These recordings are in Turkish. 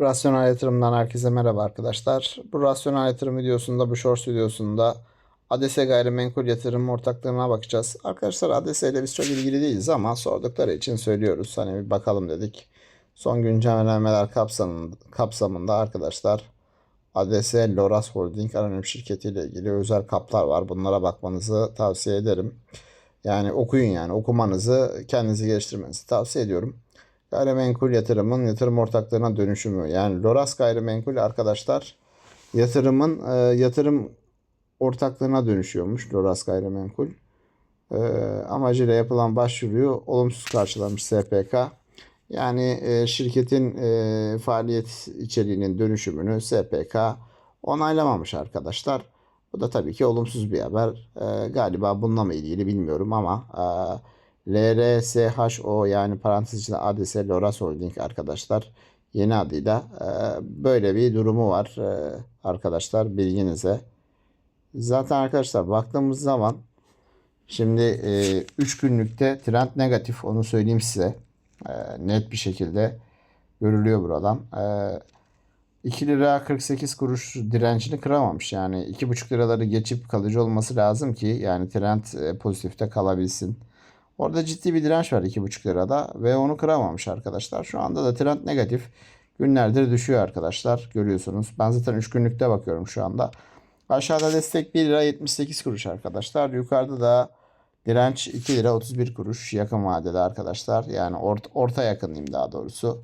Rasyonel yatırımdan herkese merhaba arkadaşlar. Bu rasyonel yatırım videosunda, bu short videosunda ADESE gayrimenkul yatırım ortaklığına bakacağız. Arkadaşlar ADESE ile biz çok ilgili değiliz ama sordukları için söylüyoruz. Hani bir bakalım dedik. Son güncellemeler kapsamında, kapsamında arkadaşlar ADESE Loras Holding anonim şirketi ile ilgili özel kaplar var. Bunlara bakmanızı tavsiye ederim. Yani okuyun yani okumanızı kendinizi geliştirmenizi tavsiye ediyorum. Gayrimenkul yatırımın yatırım ortaklığına dönüşümü. Yani Loras Gayrimenkul arkadaşlar yatırımın e, yatırım ortaklığına dönüşüyormuş Loras Gayrimenkul. E, amacıyla yapılan başvuruyu olumsuz karşılamış SPK. Yani e, şirketin e, faaliyet içeriğinin dönüşümünü SPK onaylamamış arkadaşlar. Bu da tabii ki olumsuz bir haber. E, galiba bununla mı ilgili bilmiyorum ama e, LRSHO yani parantez içinde ADS Loras Holding arkadaşlar yeni adıyla e, böyle bir durumu var e, arkadaşlar bilginize. Zaten arkadaşlar baktığımız zaman şimdi 3 günlükte trend negatif onu söyleyeyim size. E, net bir şekilde görülüyor buradan. E, 2 lira 48 kuruş direncini kıramamış. Yani 2,5 liraları geçip kalıcı olması lazım ki yani trend e, pozitifte kalabilsin. Orada ciddi bir direnç var 2,5 lirada ve onu kıramamış arkadaşlar. Şu anda da trend negatif. Günlerdir düşüyor arkadaşlar. Görüyorsunuz. Ben zaten 3 günlükte bakıyorum şu anda. Aşağıda destek 1 lira 78 kuruş arkadaşlar. Yukarıda da direnç 2 lira 31 kuruş yakın vadede arkadaşlar. Yani orta, orta yakınıyım daha doğrusu.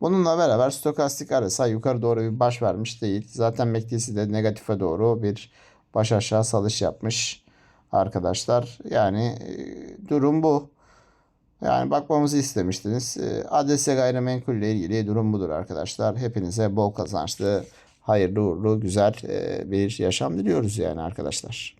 Bununla beraber stokastik arasa yukarı doğru bir baş vermiş değil. Zaten MACD'si de negatife doğru bir baş aşağı salış yapmış arkadaşlar. Yani e, durum bu. Yani bakmamızı istemiştiniz. E, ADS gayrimenkul ile ilgili durum budur arkadaşlar. Hepinize bol kazançlı, hayırlı uğurlu, güzel e, bir yaşam diliyoruz yani arkadaşlar.